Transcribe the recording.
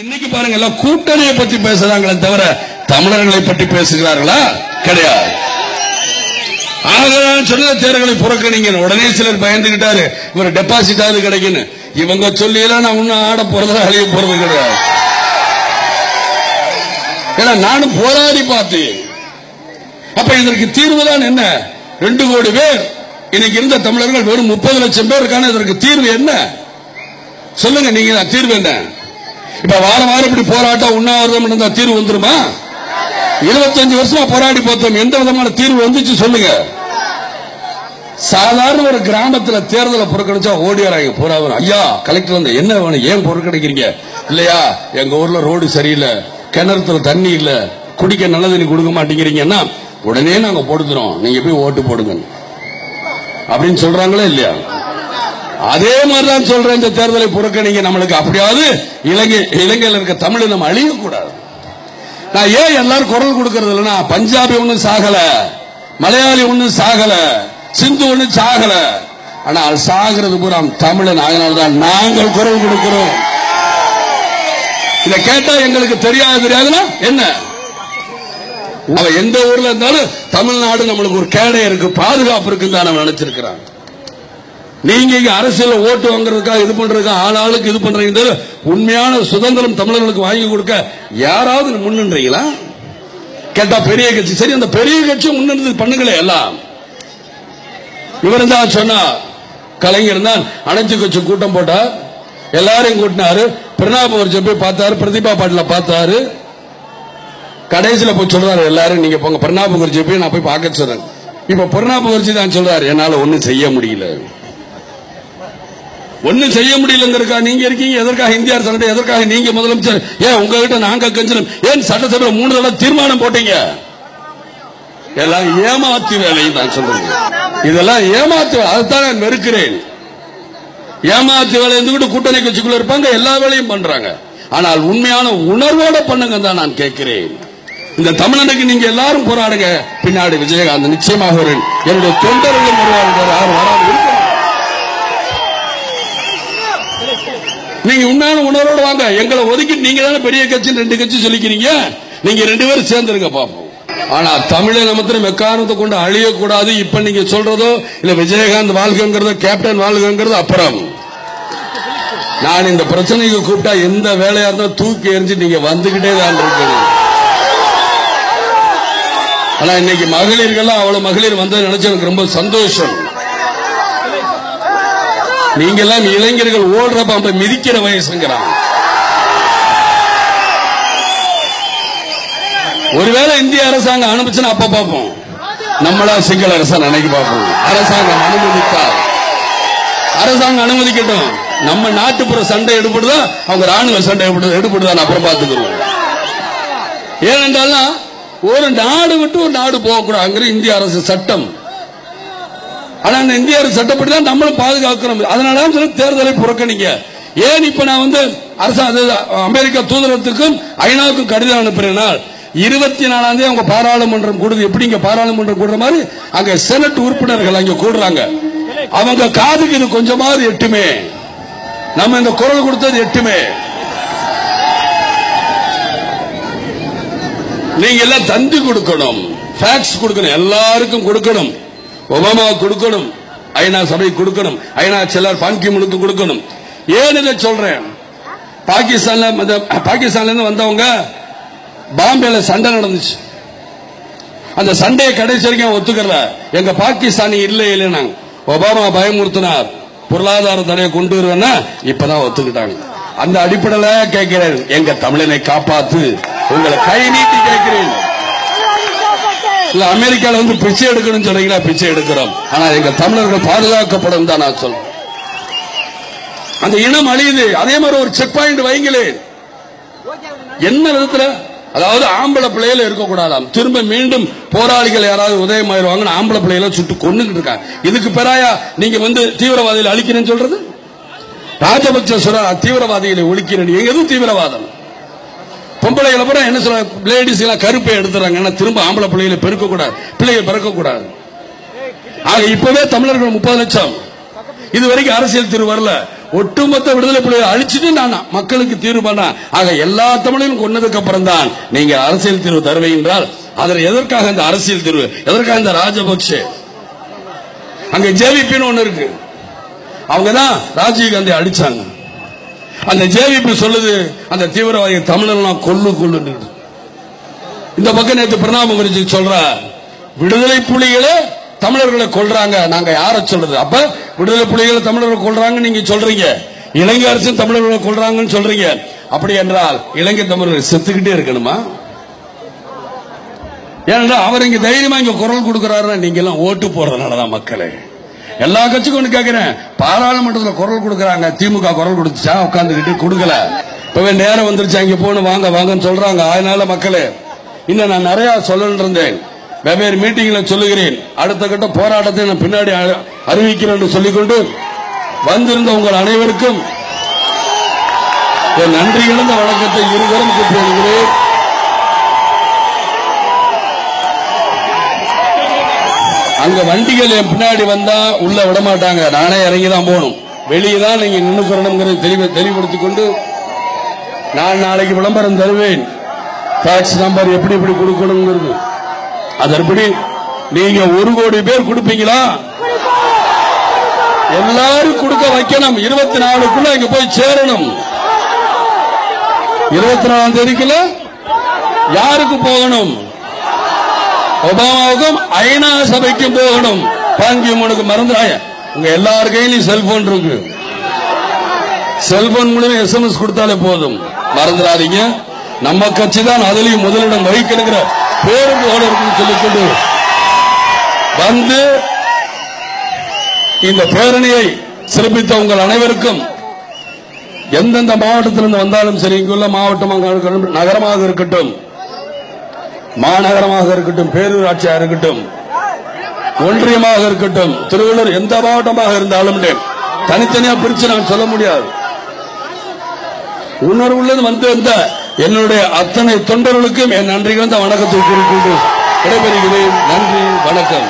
இன்னைக்கு பாருங்க எல்லாம் கூட்டணியை பத்தி பேசுறாங்களே தவிர தமிழர்களை பற்றி பேசுகிறார்களா? கிடையாது. ஆகலாம் சொன்ன தேர்தலை புறக்கணிங்க. உடனே சிலர் பயந்துகிட்டாரு. இவர் டெபாசிட் ஆகுது கிடைக்குன்னு. இவங்க சொல்லி எல்லாம் நான் இன்னும் ஆட போறது அழிய போறது கிடையாது. ஏன்னா நானும் போராடி பார்த்தேன். அப்ப இதற்கு தீர்வு தான் என்ன? ரெண்டு கோடி பேர். இன்னைக்கு இருந்த தமிழர்கள் வெறும் முப்பது லட்சம் பேர் இருக்கான இதற்கு தீர்வு என்ன? சொல்லுங்க நீங்க தான் தீர்வு என்ன? இப்ப வாரம் வாரம் இப்படி போராட்டம் உண்ணாவிரதம் இருந்தா தீர்வு வந்துருமா? இருபத்தஞ்சு வருஷமா போராடி பார்த்தோம். எந்த விதமான தீர்வு வந்துச்சு சொல்லுங்க. சாதாரண ஒரு கிராமத்துல தேர்தலை புறக்கணிச்சா ஓடியாராங்க வராங்க ஐயா கலெக்டர் வந்து என்ன வேணும்? ஏன் புறக்கணிக்கிறீங்க? இல்லையா எங்க ஊர்ல ரோடு சரியில்லை கிணறுல தண்ணி இல்ல குடிக்க நல்ல தண்ணி கொடுக்க மாட்டேங்கிறீங்கன்னா உடனே நாங்க போடுத்துறோம் நீங்க போய் ஓட்டு போடுங்க அப்படின்னு சொல்றாங்களே இல்லையா? அதே மாதிரிதான் சொல்றேன் இந்த தேர்தலை புறக்கணிங்க நம்மளுக்கு அப்படியாவது இலங்கை இலங்கையில் இருக்க தமிழ் நம்ம அழியக்கூடாது. நான் ஏன் எல்லாரும் குரல் கொடுக்கறது இல்லைன்னா பஞ்சாபி ஒண்ணும் சாகல மலையாளி ஒன்றும் சாகல சிந்து ஒன்றும் சாகல. ஆனால் சாகிறது பூரா தமிழன் அதனால்தான் நாங்கள் குரல் கொடுக்கிறோம். இதை கேட்டா எங்களுக்கு தெரியாது தெரியாதுன்னா என்ன? எந்த ஊர்ல இருந்தாலும் தமிழ்நாடு நம்மளுக்கு ஒரு கேடை இருக்கு பாதுகாப்பு இருக்குன்னு தான் நம்ம நினைச்சிருக்கிறாங்க நீங்க இங்க அரசியல் ஓட்டு வாங்குறதுக்காக இது பண்றதுக்கா ஆளாளுக்கு இது பண்றீங்க உண்மையான சுதந்திரம் தமிழர்களுக்கு வாங்கி கொடுக்க யாராவது முன்னின்றீங்களா கேட்டா பெரிய கட்சி. சரி அந்த பெரிய கட்சி முன்னிருந்து பண்ணுங்களே எல்லாம். இவர் தான் சொன்னா கலைஞர் தான் அணைச்சு கட்சி கூட்டம் போட்டா எல்லாரையும் கூட்டினாரு. பிரணாப் முகர்ஜி போய் பார்த்தாரு பிரதிபா பாட்டில பார்த்தாரு. கடைசியில போய் சொல்றாரு எல்லாரும் நீங்க போங்க. பிரணாப் முகர்ஜி போய் நான் போய் பார்க்க சொல்றேன். இப்ப பிரணாப் முகர்ஜி தான் சொல்றாரு என்னால ஒன்னும் செய்ய முடியல. ஒன்னும் செய்ய முடியலங்கிறக்கா நீங்க இருக்கீங்க எதற்காக இந்திய அரசு எதற்காக நீங்க முதலமைச்சர்? ஏன் உங்ககிட்ட நாங்க கஞ்சனம். ஏன் சட்டசபையில் மூணு தடவை தீர்மானம் போட்டீங்க? எல்லாம் ஏமாத்து வேலை நான் சொல்றேன். இதெல்லாம் ஏமாத்து அதுதான் நான் வெறுக்கிறேன். ஏமாத்து வேலை இருந்துகிட்டு கூட்டணி கட்சிக்குள்ள இருப்பாங்க எல்லா வேலையும் பண்றாங்க. ஆனால் உண்மையான உணர்வோட பண்ணுங்க தான் நான் கேட்கிறேன். இந்த தமிழனுக்கு நீங்க எல்லாரும் போராடுங்க. பின்னாடி விஜயகாந்த் நிச்சயமாக வருவேன் என்னுடைய தொண்டர்களும் வருவார்கள். யாரும் வராது நீங்க உண்மையான உணர்வோட வாங்க. எங்களை ஒதுக்கி நீங்க தானே பெரிய கட்சி ரெண்டு கட்சி சொல்லிக்கிறீங்க? நீங்க ரெண்டு பேரும் சேர்ந்துருங்க பாப்போம். ஆனா தமிழை நமத்திரம் எக்காரணத்தை கொண்டு அழியக்கூடாது. இப்ப நீங்க சொல்றதோ இல்ல விஜயகாந்த் வாழ்கங்கிறதோ கேப்டன் வாழ்கங்கிறது அப்புறம். நான் இந்த பிரச்சனைக்கு கூப்பிட்டா எந்த வேலையா இருந்தாலும் தூக்கி எறிஞ்சு நீங்க வந்துகிட்டே தான் இருக்கணும் ஆனா இன்னைக்கு மகளிர்கள்லாம் அவ்வளவு மகளிர் வந்தது நினைச்சு எனக்கு ரொம்ப சந்தோஷம். நீங்க எல்லாம் இளைஞர்கள் ஓடுற பாம்பை மிதிக்கிற வயசுங்கிறாங்க ஒருவேளை இந்திய அரசாங்கம் அனுப்பிச்சுன்னா அப்ப பார்ப்போம். நம்மளா சிங்கள அரசன் நினைக்க பார்ப்போம். அரசாங்கம் அனுமதித்தார் அரசாங்கம் அனுமதிக்கட்டும். நம்ம நாட்டுப்புற சண்டை எடுப்படுதா அவங்க ராணுவ சண்டை எடுப்படுதா எடுப்படுதான் அப்புறம் பார்த்துக்கிறோம். ஏனென்றால் ஒரு நாடு விட்டு ஒரு நாடு போகக்கூடாதுங்கிற இந்திய அரசு சட்டம். ஆனா இந்த இந்திய அரசு சட்டப்படி தான் நம்மளும் பாதுகாக்கிறோம் அதனால தான் சொல்லி தேர்தலை புறக்கணிங்க. ஏன் இப்ப நான் வந்து அரசு அமெரிக்க தூதரகத்துக்கும் ஐநாவுக்கும் கடிதம் அனுப்புறேனால் இருபத்தி நாலாம் தேதி அவங்க பாராளுமன்றம் கூடுது. எப்படி இங்க பாராளுமன்றம் கூடுற மாதிரி? அங்க செனட் உறுப்பினர்கள் அங்க கூடுறாங்க. அவங்க காதுக்கு இது கொஞ்சமாவது எட்டுமே. நம்ம இந்த குரல் கொடுத்தது எட்டுமே. நீங்க எல்லாம் தந்தி கொடுக்கணும். ஃபேக்ஸ் கொடுக்கணும். எல்லாருக்கும் கொடுக்கணும். ஒபாமா கொடுக்கணும் ஐநா சபை கொடுக்கணும் ஐநா செல்லார் பாங்கி முழுக்க கொடுக்கணும். ஏன் இதை சொல்றேன்? பாகிஸ்தான்ல பாகிஸ்தான்ல இருந்து வந்தவங்க பாம்பேல சண்டை நடந்துச்சு. அந்த சண்டையை கடைசி வரைக்கும் ஒத்துக்கல. எங்க பாகிஸ்தானி இல்லை இல்லைன்னா ஒபாமா பயமுறுத்தினார். பொருளாதார தடையை கொண்டு வருவேன்னா இப்பதான் ஒத்துக்கிட்டாங்க. அந்த அடிப்படையில கேட்கிறேன் எங்க தமிழனை காப்பாத்து. உங்களை கை நீட்டி கேட்கிறேன். இல்ல அமெரிக்கால வந்து பிச்சை எடுக்கணும்னு சொன்னீங்கன்னா பிச்சை எடுக்கிறோம். ஆனா எங்க தமிழர்கள் பாதுகாக்கப்படும் தான் நான் சொல்றேன். அந்த இனம் அழியுது. அதே மாதிரி ஒரு செக் பாயிண்ட் வைங்களேன் என்ன விதத்துல? அதாவது ஆம்பளை பிள்ளையில இருக்கக்கூடாதாம். திரும்ப மீண்டும் போராளிகள் யாராவது உதயமாயிருவாங்கன்னு ஆம்பளை பிள்ளையில சுட்டு கொண்டுகிட்டு இருக்காங்க. இதுக்கு பெறாயா நீங்க வந்து தீவிரவாதிகளை அழிக்கிறேன்னு சொல்றது? ராஜபக்ச சொல்ற தீவிரவாதிகளை ஒழிக்கிறேன் எதுவும் தீவிரவாதம்? பொம்பளைகளை பூரா என்ன சொல்ற லேடிஸ் எல்லாம் கருப்பை எடுத்துறாங்க. ஏன்னா திரும்ப ஆம்பளை பிள்ளைகளை பெருக்க கூடாது பிள்ளைகள் பிறக்க கூடாது ஆக இப்பவே தமிழர்கள் முப்பது லட்சம். இது வரைக்கும் அரசியல் தீர்வு வரல. ஒட்டுமொத்த விடுதலை புலிகளை அழிச்சிட்டு நான் மக்களுக்கு தீர்வு பண்ணேன் ஆக எல்லா தமிழையும் கொன்னதுக்கு அப்புறம் தான் நீங்க அரசியல் தீர்வு தருவை என்றால் அதில் எதற்காக இந்த அரசியல் தீர்வு? எதற்காக இந்த ராஜபக்சே அங்க ஜேவிபின்னு ஒண்ணு இருக்கு. அவங்க தான் ராஜீவ் காந்தி அடிச்சாங்க. அந்த ஜேவிபி சொல்லுது அந்த தீவிரவாதி தமிழர்லாம் கொள்ளு கொள்ளு இந்த பக்கம் நேற்று பிரணாப் முகர்ஜி சொல்ற விடுதலை புலிகளை தமிழர்களை கொள்றாங்க நாங்க யார சொல்றது? அப்ப விடுதலை புலிகளை தமிழர்களை கொள்றாங்க நீங்க சொல்றீங்க. இலங்கை அரசு தமிழர்களை கொள்றாங்கன்னு சொல்றீங்க. அப்படி என்றால் இலங்கை தமிழர்கள் செத்துக்கிட்டே இருக்கணுமா? ஏன்னா அவர் இங்க தைரியமா இங்க குரல் கொடுக்கிறாருன்னா நீங்க எல்லாம் ஓட்டு போடுறதுனாலதான் மக்களே. எல்லா கட்சிக்கும் ஒண்ணு கேட்கிறேன் பாராளுமன்றத்துல குரல் கொடுக்கறாங்க. திமுக குரல் கொடுத்துச்சா? உட்காந்துக்கிட்டு கொடுக்கல. இப்பவே நேரம் வந்துருச்சு. அங்க போன வாங்க வாங்கன்னு சொல்றாங்க. அதனால மக்களே இன்னும் நான் நிறைய சொல்லணும் இருந்தேன். வெவ்வேறு மீட்டிங்ல சொல்லுகிறேன். அடுத்த கட்ட போராட்டத்தை நான் பின்னாடி அறிவிக்கிறேன் என்று சொல்லிக்கொண்டு வந்திருந்த உங்கள் அனைவருக்கும் நன்றி இழந்த வணக்கத்தை இருவரும் கூப்பிடுகிறேன். அங்க வண்டிகள் என் பின்னாடி வந்தா உள்ள விட மாட்டாங்க. நானே இறங்கி தான் போகணும். வெளியே தான் நீங்க நின்னுக்கிறணுங்கிறது தெளிவு தெளிவுபடுத்திக் கொண்டு நான் நாளைக்கு விளம்பரம் தருவேன். டாக்ஸ் நம்பர் எப்படி எப்படி கொடுக்கணுங்கிறது. அதன்படி நீங்க ஒரு கோடி பேர் கொடுப்பீங்களா? எல்லாரும் கொடுக்க வைக்கணும். இருபத்தி நாலுக்குள்ள இங்க போய் சேரணும். இருபத்தி நாலாம் தேதிக்குள்ள யாருக்கு போகணும்? ஒபாமாவுக்கும் ஐநா சபைக்கும் போகணும். பாங்கி உனக்கு மறந்துடாய உங்க எல்லார் கையிலும் செல்போன் இருக்கு. செல்போன் மூலமா எஸ்எம்எஸ் கொடுத்தாலே போதும். மறந்துடாதீங்க. நம்ம கட்சி தான் அதுலயும் முதலிடம் வகிக்கிற பேருந்தோடு இருக்குன்னு சொல்லிக்கொண்டு வந்து இந்த பேரணியை சிறப்பித்த உங்கள் அனைவருக்கும் எந்தெந்த மாவட்டத்திலிருந்து வந்தாலும் சரி இங்குள்ள மாவட்டம் நகரமாக இருக்கட்டும். மாநகரமாக இருக்கட்டும் பேரூராட்சியாக இருக்கட்டும் ஒன்றியமாக இருக்கட்டும் திருவள்ளூர் எந்த மாவட்டமாக இருந்தாலும் தனித்தனியா பிரிச்சு நான் சொல்ல முடியாது. உணர்வுள்ளது வந்து வந்த என்னுடைய அத்தனை தொண்டர்களுக்கும் என் நன்றி வந்த வணக்கத்தை குறிப்பிட்டு விடைபெறுகிறேன். நன்றி வணக்கம்.